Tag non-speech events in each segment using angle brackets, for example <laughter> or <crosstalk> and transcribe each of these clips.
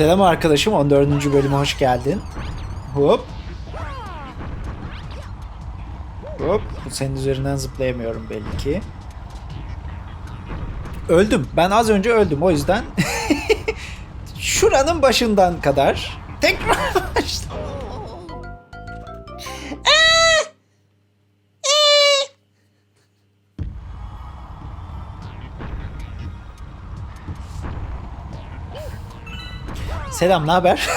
Selam arkadaşım 14. bölüme hoş geldin. Hop. Hop. Senin üzerinden zıplayamıyorum belli ki. Öldüm. Ben az önce öldüm. O yüzden <laughs> şuranın başından kadar tekrar <laughs> başla- Selam, ne haber?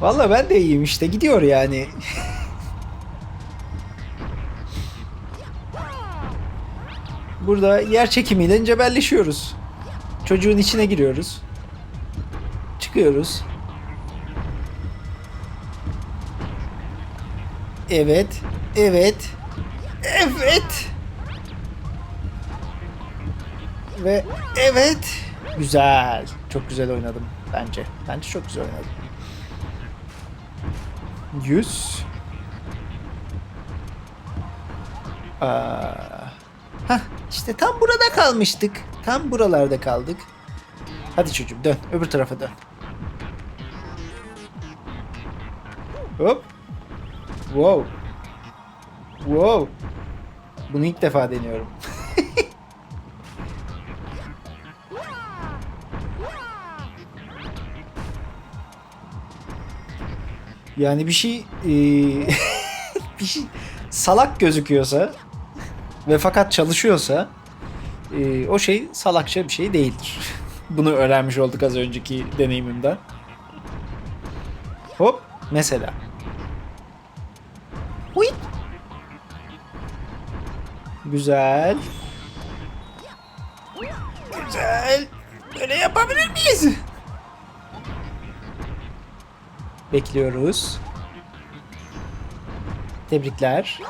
Vallahi ben de iyiyim işte. Gidiyor yani. Burada yer çekimiyle cebelleşiyoruz. Çocuğun içine giriyoruz. Çıkıyoruz. Evet. Evet. Evet. Ve evet. Güzel. Çok güzel oynadım bence. Bence çok güzel oynadım. 100. Aa. Hah, işte tam burada kalmıştık. Tam buralarda kaldık. Hadi çocuğum dön. Öbür tarafa dön. Hop. Wow. Wow. Bunu ilk defa deniyorum. Yani bir şey eee, <laughs> bir şey salak gözüküyorsa ve fakat çalışıyorsa eee, o şey salakça bir şey değildir. <laughs> Bunu öğrenmiş olduk az önceki deneyimimden. Hop mesela. Huy. Güzel. Güzel. Böyle yapabilir miyiz? Bekliyoruz. Tebrikler.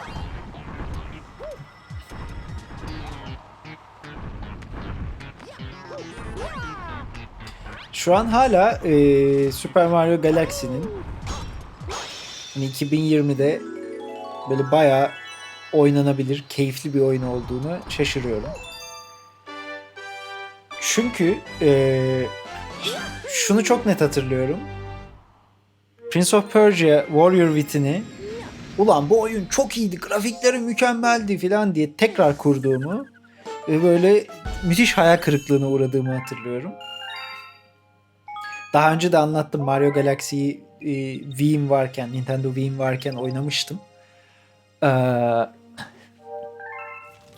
Şu an hala e, Super Mario Galaxy'nin hani 2020'de böyle bayağı oynanabilir, keyifli bir oyun olduğunu şaşırıyorum. Çünkü e, şunu çok net hatırlıyorum. Prince of Persia Warrior Within'i ulan bu oyun çok iyiydi, grafikleri mükemmeldi falan diye tekrar kurduğumu ve böyle müthiş hayal kırıklığına uğradığımı hatırlıyorum. Daha önce de anlattım Mario Galaxy'yi e, Wii'm varken, Nintendo Wii'm varken oynamıştım. Ee,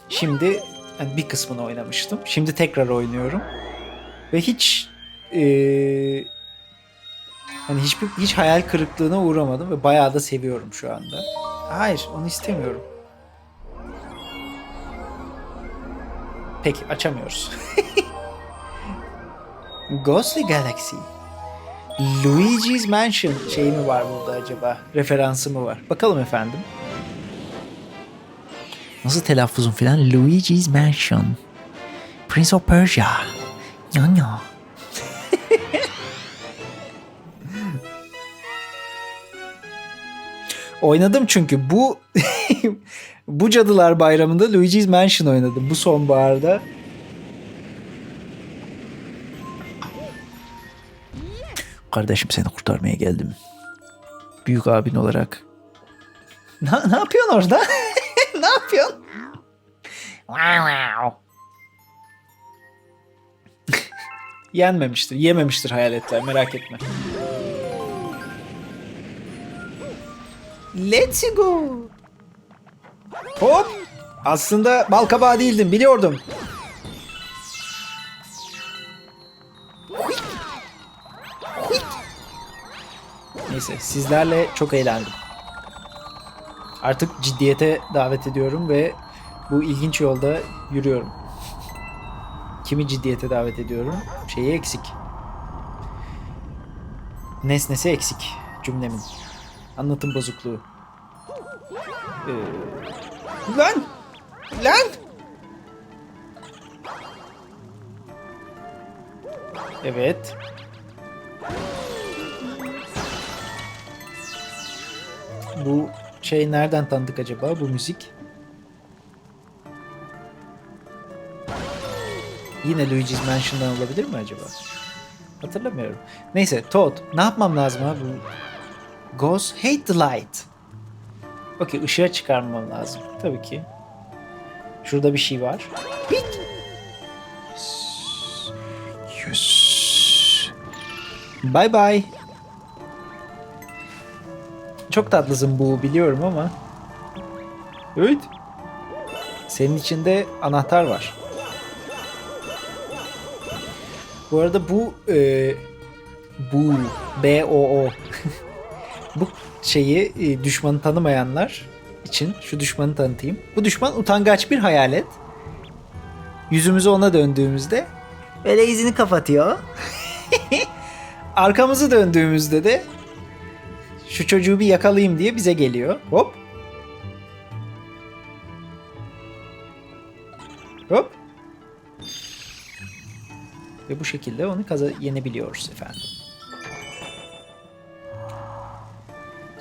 şimdi yani bir kısmını oynamıştım. Şimdi tekrar oynuyorum. Ve hiç e, Hani hiçbir hiç hayal kırıklığına uğramadım ve bayağı da seviyorum şu anda. Hayır, onu istemiyorum. Peki, açamıyoruz. <laughs> Ghostly Galaxy. Luigi's Mansion şey mi var burada acaba? Referansı mı var? Bakalım efendim. Nasıl telaffuzum filan? Luigi's Mansion. Prince of Persia. Ya ya. Oynadım çünkü bu <laughs> bu Cadılar Bayramı'nda Luigi's Mansion oynadım bu sonbaharda. Kardeşim seni kurtarmaya geldim. Büyük abin olarak. Ne, ne yapıyorsun orada? <laughs> ne yapıyorsun? <laughs> Yenmemiştir, yememiştir hayaletler merak etme. Let's go. Hop. Aslında bal kabağı değildim biliyordum. Neyse sizlerle çok eğlendim. Artık ciddiyete davet ediyorum ve bu ilginç yolda yürüyorum. Kimi ciddiyete davet ediyorum? Şeyi eksik. Nesnesi eksik cümlemin. Anlatım bozukluğu. Ee, lan! Lan! Evet. Bu şey nereden tanıdık acaba bu müzik? Yine Luigi's Mansion'dan olabilir mi acaba? Hatırlamıyorum. Neyse Toad. Ne yapmam lazım abi? Goes hate the light. Okey ışığa çıkarmam lazım. Tabii ki. Şurada bir şey var. Hit. Yes. Bye bye. Çok tatlısın bu biliyorum ama. Evet. Senin içinde anahtar var. Bu arada bu e, bu B O O şeyi e, düşmanı tanımayanlar için şu düşmanı tanıtayım. Bu düşman utangaç bir hayalet. Yüzümüzü ona döndüğümüzde böyle izini kapatıyor. <laughs> Arkamızı döndüğümüzde de şu çocuğu bir yakalayayım diye bize geliyor. Hop. Hop. Ve bu şekilde onu kaza yenebiliyoruz efendim.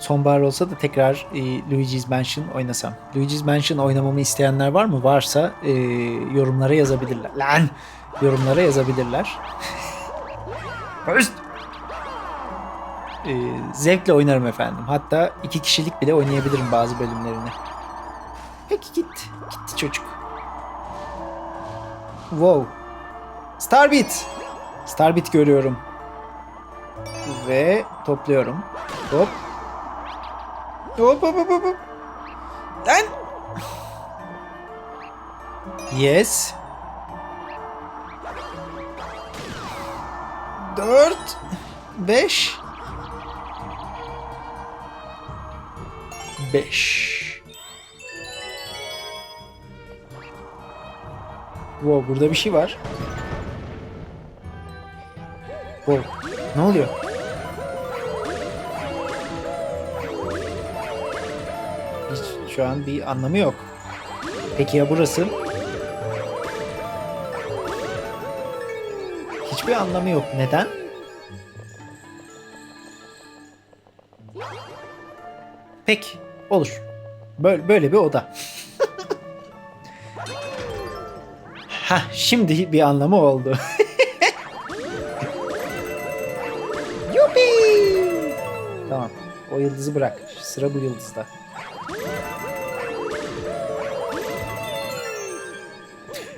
Sonbahar olsa da tekrar e, Luigi's Mansion oynasam. Luigi's Mansion oynamamı isteyenler var mı? Varsa e, yorumlara yazabilirler. Lan! Yorumlara yazabilirler. <laughs> Höst! E, zevkle oynarım efendim. Hatta iki kişilik bile oynayabilirim bazı bölümlerini. Peki gitti. Gitti çocuk. Wow. Starbit. Starbit görüyorum. Ve topluyorum. Hop. Hop hop hop hop. Lan. Yes. Dört. Beş. Beş. Wow burada bir şey var. Wow. Ne oluyor? Şu an bir anlamı yok. Peki ya burası? Hiçbir anlamı yok. Neden? Peki. Olur. Böyle, böyle bir oda. <laughs> Ha, şimdi bir anlamı oldu. <laughs> Yuppie! Tamam. O yıldızı bırak. Sıra bu yıldızda.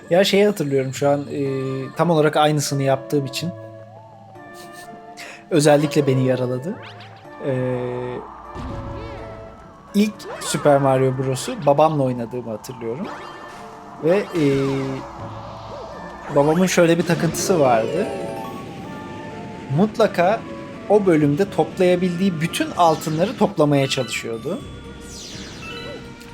Ya şeyi hatırlıyorum şu an e, tam olarak aynısını yaptığım için. Özellikle beni yaraladı. E, ilk Super Mario Bros'u babamla oynadığımı hatırlıyorum. Ve e, babamın şöyle bir takıntısı vardı. Mutlaka o bölümde toplayabildiği bütün altınları toplamaya çalışıyordu.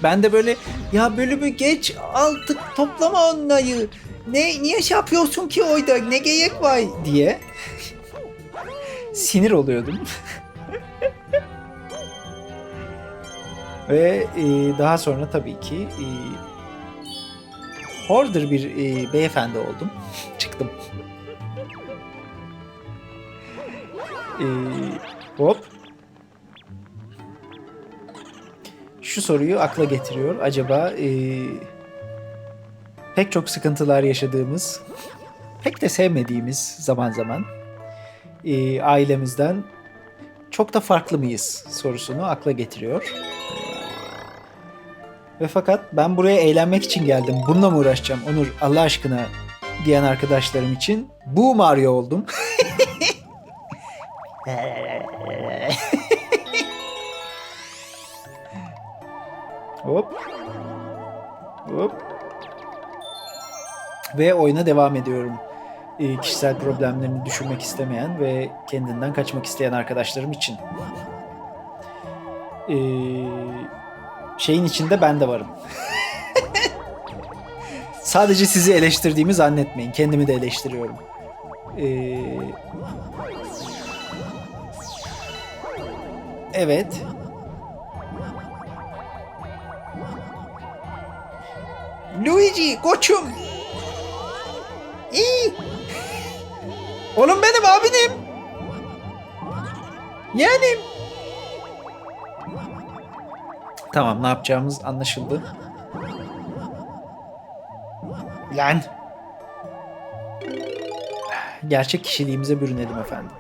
Ben de böyle ya bölümü geç artık toplama onları. Ne niye şey yapıyorsun ki oyda ne gerek var diye sinir oluyordum. <laughs> Ve e, daha sonra tabii ki e, hoarder bir e, beyefendi oldum. <laughs> Çıktım. E, hop. Şu soruyu akla getiriyor. Acaba e, pek çok sıkıntılar yaşadığımız, pek de sevmediğimiz zaman zaman e, ailemizden çok da farklı mıyız sorusunu akla getiriyor. Ve fakat ben buraya eğlenmek için geldim. Bununla mı uğraşacağım Onur Allah aşkına diyen arkadaşlarım için bu Mario oldum. <laughs> Hop. Hop. Ve oyuna devam ediyorum. Ee, kişisel problemlerini düşünmek istemeyen ve kendinden kaçmak isteyen arkadaşlarım için. Ee, şeyin içinde ben de varım. <laughs> Sadece sizi eleştirdiğimi zannetmeyin. Kendimi de eleştiriyorum. Ee, evet. Luigi koçum. İyi. Oğlum benim abinim. Yeğenim. Tamam ne yapacağımız anlaşıldı. Lan. Gerçek kişiliğimize bürünelim efendim.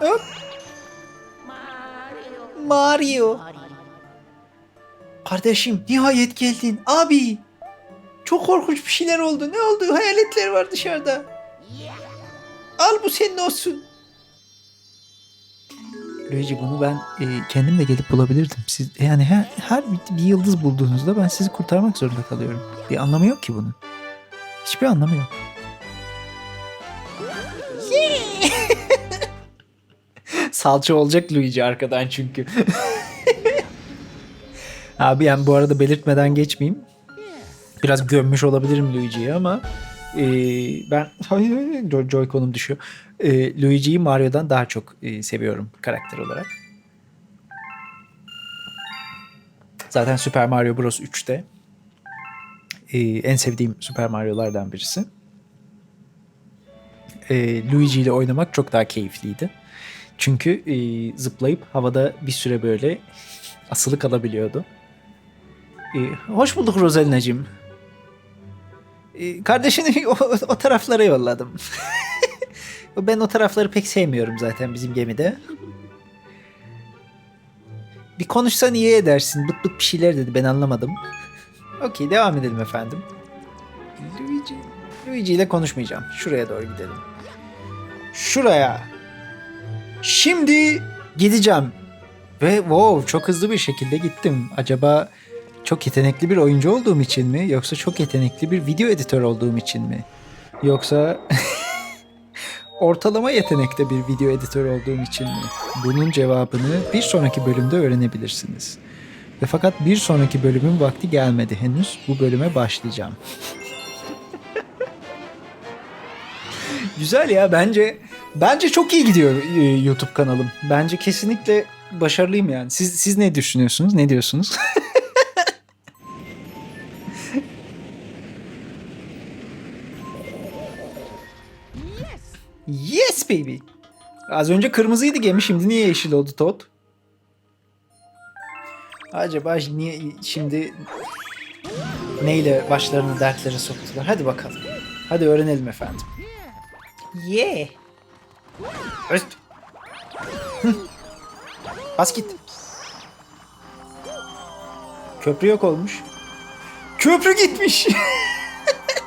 Hop. Mario. Kardeşim nihayet geldin. Abi. Çok korkunç bir şeyler oldu. Ne oldu? Hayaletler var dışarıda. Al bu senin olsun. Luigi bunu ben e, kendim de gelip bulabilirdim. Siz yani her, her bir, yıldız bulduğunuzda ben sizi kurtarmak zorunda kalıyorum. Bir anlamı yok ki bunun. Hiçbir anlamı yok. <laughs> Salça olacak Luigi arkadan çünkü. <laughs> Abi yani bu arada belirtmeden geçmeyeyim. Biraz gömmüş olabilirim Luigi'yi ama e, ben Joy-Con'um düşüyor. E, Luigi'yi Mario'dan daha çok e, seviyorum karakter olarak. Zaten Super Mario Bros. 3'te e, en sevdiğim Super Mario'lardan birisi. E, Luigi ile oynamak çok daha keyifliydi. Çünkü e, zıplayıp havada bir süre böyle asılı kalabiliyordu. E, hoş bulduk Rosalina'cığım. E, kardeşini <laughs> o, o taraflara yolladım. <laughs> ben o tarafları pek sevmiyorum zaten bizim gemide. Bir konuşsan iyi edersin. Bıt bıt bir şeyler dedi ben anlamadım. <laughs> Okey devam edelim efendim. Luigi, Luigi ile konuşmayacağım. Şuraya doğru gidelim. Şuraya. Şimdi gideceğim. Ve wow çok hızlı bir şekilde gittim. Acaba çok yetenekli bir oyuncu olduğum için mi? Yoksa çok yetenekli bir video editör olduğum için mi? Yoksa <laughs> ortalama yetenekte bir video editör olduğum için mi? Bunun cevabını bir sonraki bölümde öğrenebilirsiniz. Ve fakat bir sonraki bölümün vakti gelmedi henüz. Bu bölüme başlayacağım. <laughs> Güzel ya bence bence çok iyi gidiyor e, YouTube kanalım. Bence kesinlikle başarılıyım yani. Siz siz ne düşünüyorsunuz? Ne diyorsunuz? <laughs> yes baby. Az önce kırmızıydı gemi şimdi niye yeşil oldu Todd? Acaba niye şimdi neyle başlarını dertlere soktular? Hadi bakalım. Hadi öğrenelim efendim. Yeah. Öst. Bas git. Köprü yok olmuş. Köprü gitmiş.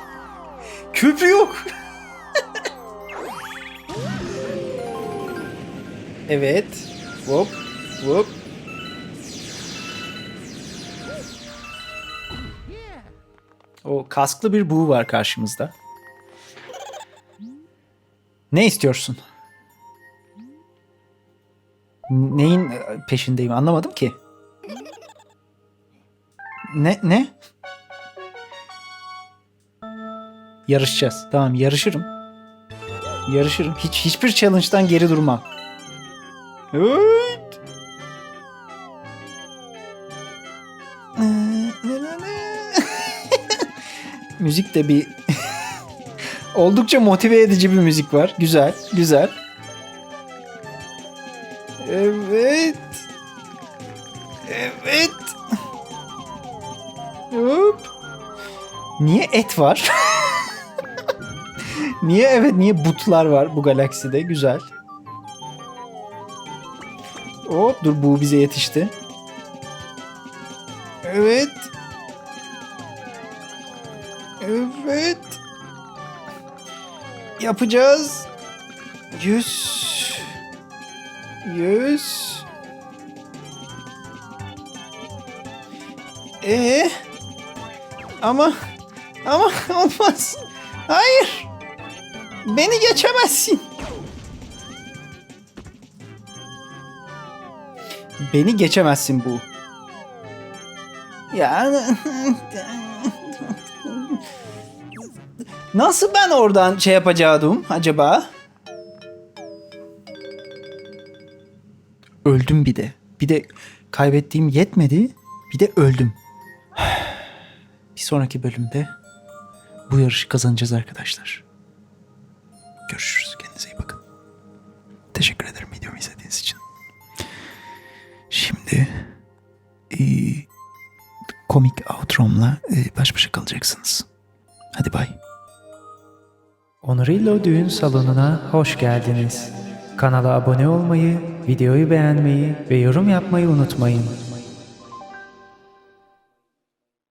<laughs> Köprü yok. Evet. Hop. Hop. O kasklı bir buğu var karşımızda. Ne istiyorsun? Neyin peşindeyim anlamadım ki. Ne ne? Yarışacağız. Tamam yarışırım. Yarışırım. Hiç hiçbir challenge'dan geri durmam. Evet. <laughs> müzik de bir <laughs> oldukça motive edici bir müzik var. Güzel, güzel. Evet. Evet. Hop. Niye et var? <laughs> niye evet niye butlar var bu galakside? Güzel. Hop dur bu bize yetişti. Evet. Evet. Yapacağız. Yüz. Yüz. Ee? Ama ama <laughs> olmaz. Hayır. Beni geçemezsin. Beni geçemezsin bu. Ya Nasıl ben oradan şey yapacaktım acaba? Öldüm bir de. Bir de kaybettiğim yetmedi. Bir de öldüm. Bir sonraki bölümde bu yarışı kazanacağız arkadaşlar. Görüşürüz. Kendinize iyi bakın. Teşekkür ederim videomu izlediğiniz. Şimdi e, komik outro'mla e, baş başa kalacaksınız. Hadi bay. Onurillo Düğün Salonu'na hoş geldiniz. Kanala abone olmayı, videoyu beğenmeyi ve yorum yapmayı unutmayın.